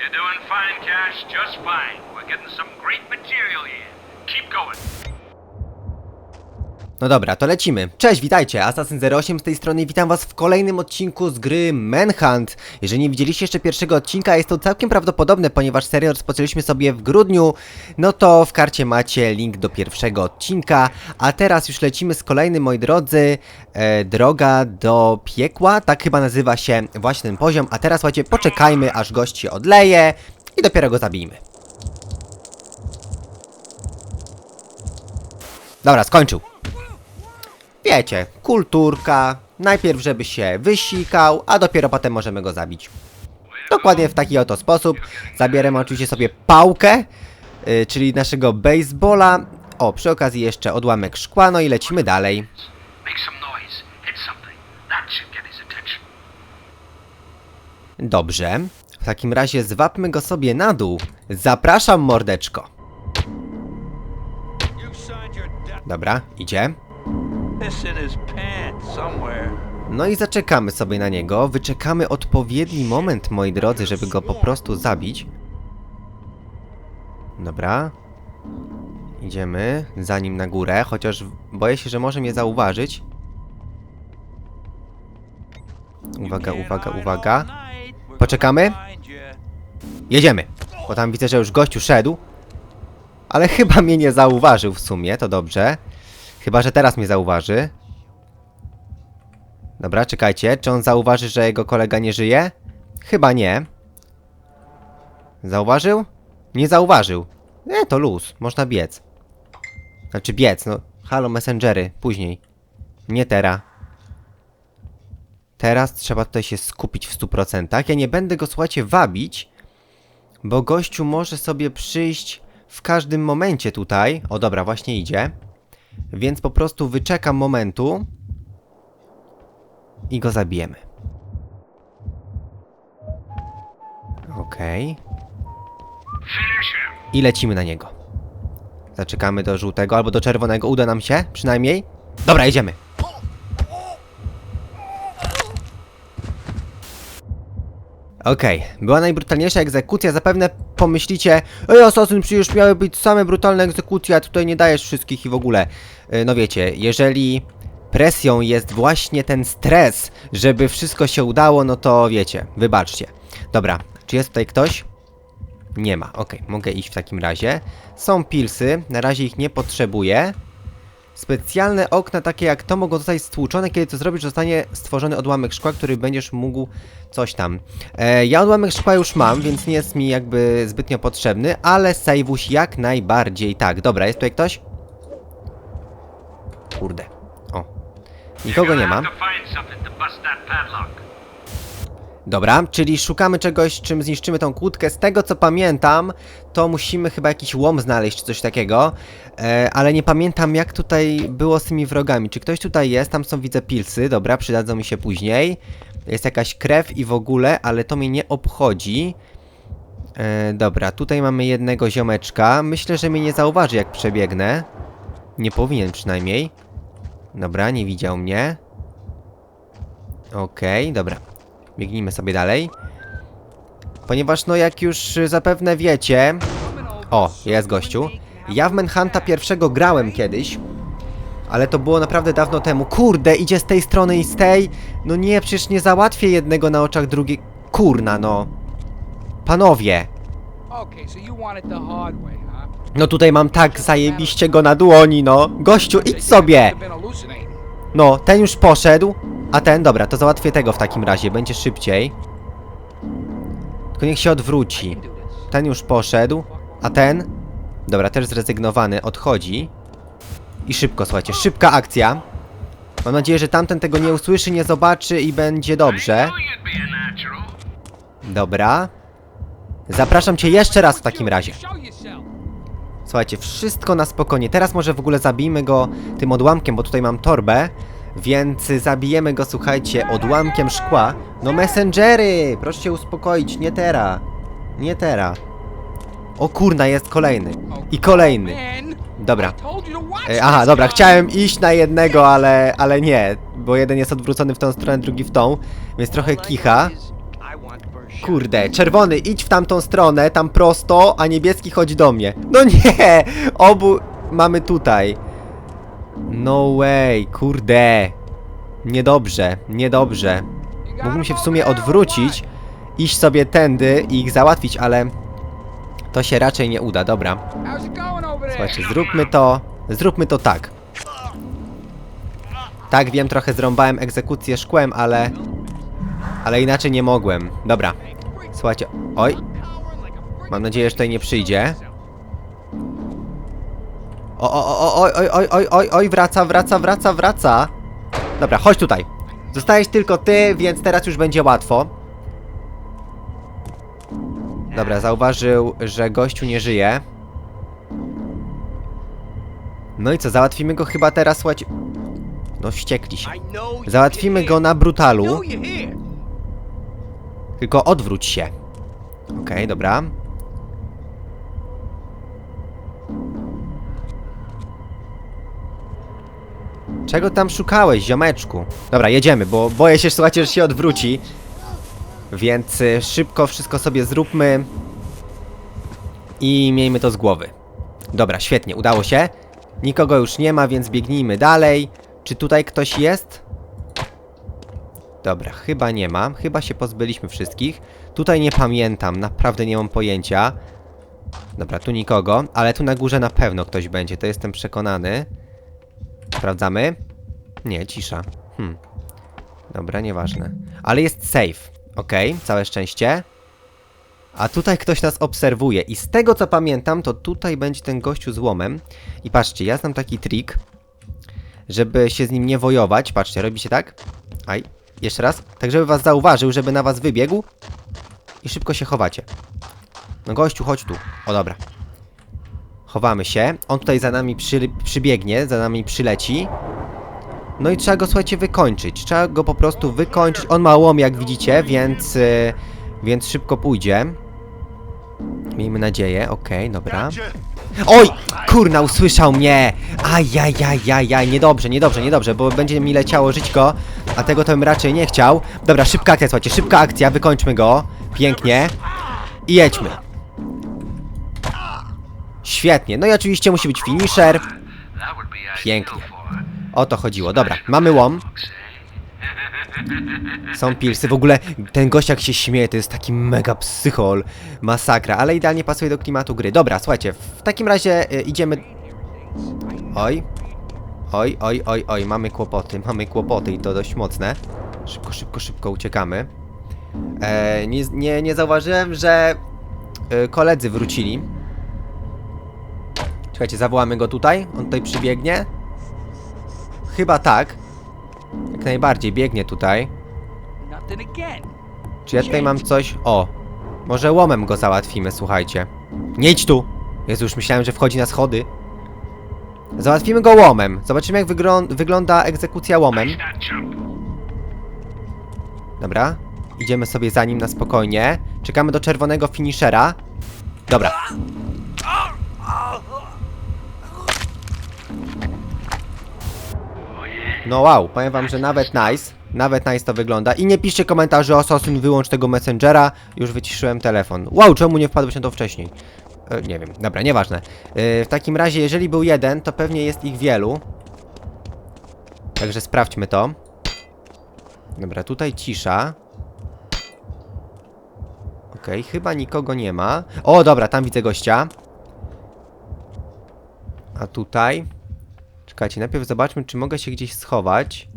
You're doing fine, Cash, just fine. We're getting some great material here. Keep going. No dobra, to lecimy. Cześć, witajcie, Assassin08 z tej strony witam was w kolejnym odcinku z gry Manhunt. Jeżeli nie widzieliście jeszcze pierwszego odcinka, jest to całkiem prawdopodobne, ponieważ serię rozpoczęliśmy sobie w grudniu, no to w karcie macie link do pierwszego odcinka, a teraz już lecimy z kolejnym, moi drodzy, e, droga do piekła, tak chyba nazywa się właśnie ten poziom, a teraz słuchajcie, poczekajmy aż gość się odleje i dopiero go zabijmy. Dobra, skończył. Wiecie, kulturka. Najpierw, żeby się wysikał, a dopiero potem możemy go zabić. Dokładnie w taki oto sposób. Zabieramy oczywiście sobie pałkę, y, czyli naszego baseballa. O, przy okazji jeszcze odłamek szkła, no i lecimy dalej. Dobrze. W takim razie zwapmy go sobie na dół. Zapraszam, mordeczko. Dobra, idzie. No i zaczekamy sobie na niego. Wyczekamy odpowiedni moment, moi drodzy, żeby go po prostu zabić. Dobra. Idziemy za nim na górę, chociaż boję się, że może mnie zauważyć. Uwaga, uwaga, uwaga. Poczekamy? Jedziemy! Bo tam widzę, że już gościu szedł. Ale chyba mnie nie zauważył w sumie, to dobrze. Chyba, że teraz mnie zauważy. Dobra, czekajcie. Czy on zauważy, że jego kolega nie żyje? Chyba nie. Zauważył? Nie zauważył. Nie, to luz. Można biec. Znaczy biec, no. Halo, messengery. Później. Nie teraz. Teraz trzeba tutaj się skupić w 100%. Ja nie będę go, słuchajcie, wabić, bo gościu może sobie przyjść w każdym momencie tutaj. O, dobra, właśnie idzie. Więc po prostu wyczekam momentu i go zabijemy. Okej. Him. I lecimy na niego. Zaczekamy do żółtego albo do czerwonego. Uda nam się, przynajmniej. Dobra, jedziemy. Okej, była najbrutalniejsza egzekucja. Zapewne pomyślicie, Ej, Assassin, przecież miały być same brutalne egzekucje, a tutaj nie dajesz wszystkich i w ogóle. Y, No wiecie, jeżeli presją jest właśnie ten stres, żeby wszystko się udało, no to wiecie, wybaczcie. Dobra, czy jest tutaj ktoś? Nie ma, okej, mogę iść w takim razie. Są pilsy, na razie ich nie potrzebuję. Specjalne okna takie jak to mogą zostać stłuczone, kiedy to zrobisz, zostanie stworzony odłamek szkła, który będziesz mógł coś tam. E, ja odłamek szkła już mam, więc nie jest mi jakby zbytnio potrzebny, ale sejwuś jak najbardziej. Tak, dobra, jest tutaj ktoś? Kurde. O. Nikogo nie ma. Dobra, czyli szukamy czegoś, czym zniszczymy tą kłódkę. Z tego co pamiętam, to musimy chyba jakiś łom znaleźć, czy coś takiego. E, ale nie pamiętam, jak tutaj było z tymi wrogami. Czy ktoś tutaj jest? Tam są, widzę, pilsy. Dobra, przydadzą mi się później. Jest jakaś krew i w ogóle, ale to mnie nie obchodzi. E, dobra, tutaj mamy jednego ziomeczka. Myślę, że mnie nie zauważy, jak przebiegnę. Nie powinien przynajmniej. Dobra, nie widział mnie. Okej, dobra. Biegnijmy sobie dalej. Ponieważ, no jak już y, zapewne wiecie... O, jest gościu. Ja w Manhunta pierwszego grałem kiedyś. Ale to było naprawdę dawno temu. Kurde, idzie z tej strony i z tej. No nie, przecież nie załatwię jednego na oczach drugiej. Kurna, no. Panowie. No tutaj mam tak zajebiście go na dłoni, no. Gościu, idź sobie. No, ten już poszedł, a ten, dobra, to załatwię tego w takim razie, będzie szybciej. Tylko niech się odwróci. Ten już poszedł, a ten, dobra, też zrezygnowany, odchodzi. I szybko, słuchajcie, szybka akcja. Mam nadzieję, że tamten tego nie usłyszy, nie zobaczy i będzie dobrze. Dobra. Zapraszam cię jeszcze raz w takim razie. Słuchajcie, wszystko na spokojnie. Teraz może w ogóle zabijmy go tym odłamkiem, bo tutaj mam torbę. Więc zabijemy go, słuchajcie, odłamkiem szkła. No messengery! Proszę się uspokoić, nie teraz. Nie teraz. O kurna, jest kolejny. I kolejny. Dobra. E, aha, dobra, chciałem iść na jednego, ale, ale nie. Bo jeden jest odwrócony w tą stronę, drugi w tą. Więc trochę kicha. Kurde, czerwony, idź w tamtą stronę, tam prosto, a niebieski chodź do mnie. No nie! Obu mamy tutaj. No way, kurde. Niedobrze, niedobrze. Mógłbym się w sumie odwrócić, iść sobie tędy i ich załatwić, ale to się raczej nie uda, dobra. Słuchajcie, zróbmy to, zróbmy to tak. Tak, wiem, trochę zrąbałem egzekucję szkłem, ale... Ale inaczej nie mogłem. Dobra. Słuchajcie, oj. Mam nadzieję, że tutaj nie przyjdzie. O, o, o, o, oj, oj, oj, oj, oj, oj, wraca, wraca, wraca, wraca. Dobra, chodź tutaj. Zostajesz tylko ty, więc teraz już będzie łatwo. Dobra, zauważył, że gościu nie żyje. No i co, załatwimy go chyba teraz, słuchajcie... No wściekli się. Załatwimy go na brutalu. Tylko odwróć się. Okej, dobra. Czego tam szukałeś, ziomeczku? Dobra, jedziemy, bo boję się, słuchajcie, że się odwróci. Więc y, szybko wszystko sobie zróbmy. I miejmy to z głowy. Dobra, świetnie, udało się. Nikogo już nie ma, więc biegnijmy dalej. Czy tutaj ktoś jest? Dobra, chyba nie ma. Chyba się pozbyliśmy wszystkich. Tutaj nie pamiętam, naprawdę nie mam pojęcia. Dobra, tu nikogo, ale tu na górze na pewno ktoś będzie, to jestem przekonany. Sprawdzamy. Nie, cisza. Hmm. Dobra, nieważne. Ale jest safe. Okej, całe szczęście. A tutaj ktoś nas obserwuje i z tego co pamiętam, to tutaj będzie ten gościu z łomem. I patrzcie, ja znam taki trik, żeby się z nim nie wojować. Patrzcie, robi się tak. Aj, jeszcze raz. Tak, żeby was zauważył, żeby na was wybiegł. I szybko się chowacie. No gościu, chodź tu. O, dobra. Chowamy się. On tutaj za nami przy, przybiegnie, za nami przyleci. No i trzeba go, słuchajcie, wykończyć. Trzeba go po prostu wykończyć. On ma łom, jak widzicie, więc... Yy, więc szybko pójdzie. Miejmy nadzieję. Okej, dobra. Oj! Kurna, usłyszał mnie! Ajajajajaj, niedobrze, niedobrze, niedobrze, bo będzie mi leciało żyćko, a tego to bym raczej nie chciał. Dobra, szybka akcja, słuchajcie, szybka akcja, wykończmy go. Pięknie. I jedźmy. Świetnie, no i oczywiście musi być finisher. Pięknie. O to chodziło. Dobra, mamy łom. Są pilsy. W ogóle ten gość jak się śmieje, to jest taki mega psychol. Masakra, ale idealnie pasuje do klimatu gry. Dobra, słuchajcie, w takim razie y, idziemy... Oj. Oj, oj, oj, oj, mamy kłopoty, mamy kłopoty i to dość mocne. Szybko, szybko, szybko uciekamy. E, nie, nie, nie zauważyłem, że y, koledzy wrócili. Czekajcie, zawołamy go tutaj. On tutaj przybiegnie. Chyba tak. Jak najbardziej biegnie tutaj. Czy ja tutaj mam coś? O! Może łomem go załatwimy, słuchajcie. Nie idź tu! Jezu, już myślałem, że wchodzi na schody. Załatwimy go łomem. Zobaczymy, jak wyglą- wygląda egzekucja łomem. Dobra. Idziemy sobie za nim na spokojnie. Czekamy do czerwonego finishera. Dobra. No wow, powiem wam, że nawet nice. Nawet nice to wygląda. I nie piszcie komentarzy Assassin, wyłącz tego Messengera. Już wyciszyłem telefon. Wow, czemu nie wpadłeś na to wcześniej? E, nie wiem, dobra, nieważne. E, w takim razie, jeżeli był jeden, to pewnie jest ich wielu. Także sprawdźmy to. Dobra, tutaj cisza. Okej, chyba nikogo nie ma. O, dobra, tam widzę gościa. A tutaj? Czekajcie, najpierw zobaczmy, czy mogę się gdzieś schować.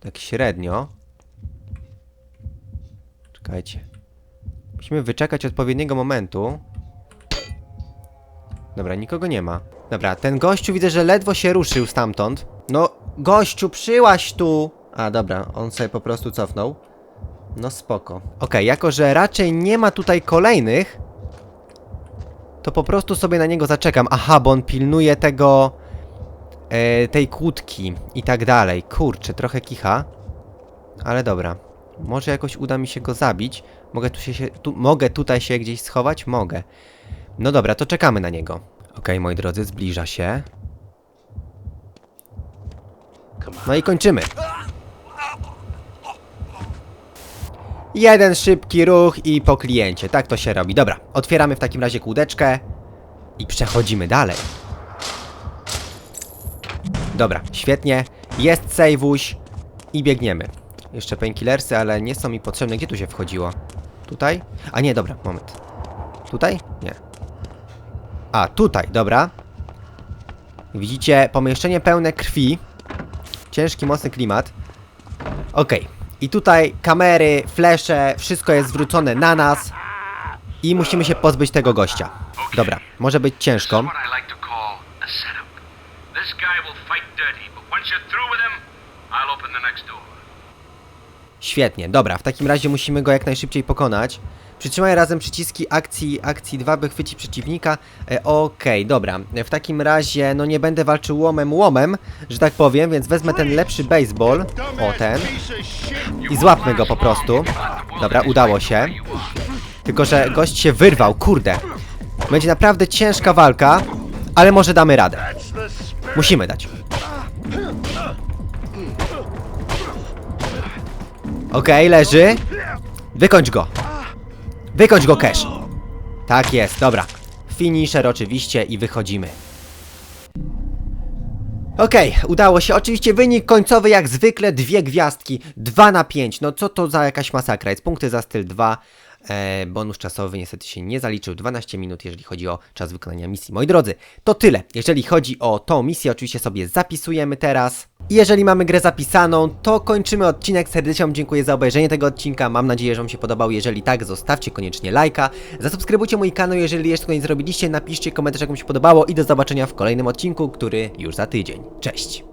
Tak średnio. Czekajcie. Musimy wyczekać odpowiedniego momentu. Dobra, nikogo nie ma. Dobra, ten gościu widzę, że ledwo się ruszył stamtąd. No, gościu, przyłaś tu! A, dobra, on sobie po prostu cofnął. No spoko. Okej, jako że raczej nie ma tutaj kolejnych, to po prostu sobie na niego zaczekam. Aha, bo on pilnuje tego... E, tej kłódki i tak dalej. Kurczę, trochę kicha. Ale dobra. Może jakoś uda mi się go zabić. Mogę, tu się, tu, mogę tutaj się gdzieś schować? Mogę. No dobra, to czekamy na niego. Okej, moi drodzy, zbliża się. No i kończymy. Jeden szybki ruch i po kliencie. Tak to się robi. Dobra, otwieramy w takim razie kółdeczkę i przechodzimy dalej. Dobra, świetnie. Jest sejwuś i biegniemy. Jeszcze painkillersy, ale nie są mi potrzebne. Gdzie tu się wchodziło? Tutaj? A nie, dobra, moment. Tutaj? Nie. A, tutaj, dobra. Widzicie, pomieszczenie pełne krwi. Ciężki, mocny klimat. Okej. I tutaj kamery, flesze, wszystko jest zwrócone na nas. I musimy się pozbyć tego gościa. Dobra, może być ciężko. Świetnie, dobra, w takim razie musimy go jak najszybciej pokonać. Przytrzymaj razem przyciski akcji, akcji 2, by chwycić przeciwnika. E, Okej, dobra. W takim razie, no nie będę walczył łomem łomem, że tak powiem, więc wezmę ten lepszy baseball. O, ten. I złapmy go po prostu. Dobra, udało się. Tylko, że gość się wyrwał, kurde. Będzie naprawdę ciężka walka, ale może damy radę. Musimy dać. Okej, leży. Wykończ go. Wykończ go, Cash. Tak jest, dobra. Finisher oczywiście i wychodzimy. Okej, udało się. Oczywiście wynik końcowy jak zwykle dwie gwiazdki. 2 na 5. No co to za jakaś masakra? Jest punkty za styl 2. E, bonus czasowy niestety się nie zaliczył. 12 minut, jeżeli chodzi o czas wykonania misji. Moi drodzy, to tyle. Jeżeli chodzi o tą misję, oczywiście sobie zapisujemy teraz. Jeżeli mamy grę zapisaną, to kończymy odcinek. Serdecznie dziękuję za obejrzenie tego odcinka. Mam nadzieję, że Wam się podobał. Jeżeli tak, zostawcie koniecznie lajka. Zasubskrybujcie mój kanał, jeżeli jeszcze tego nie zrobiliście. Napiszcie komentarz, jak Wam się podobało. I do zobaczenia w kolejnym odcinku, który już za tydzień. Cześć!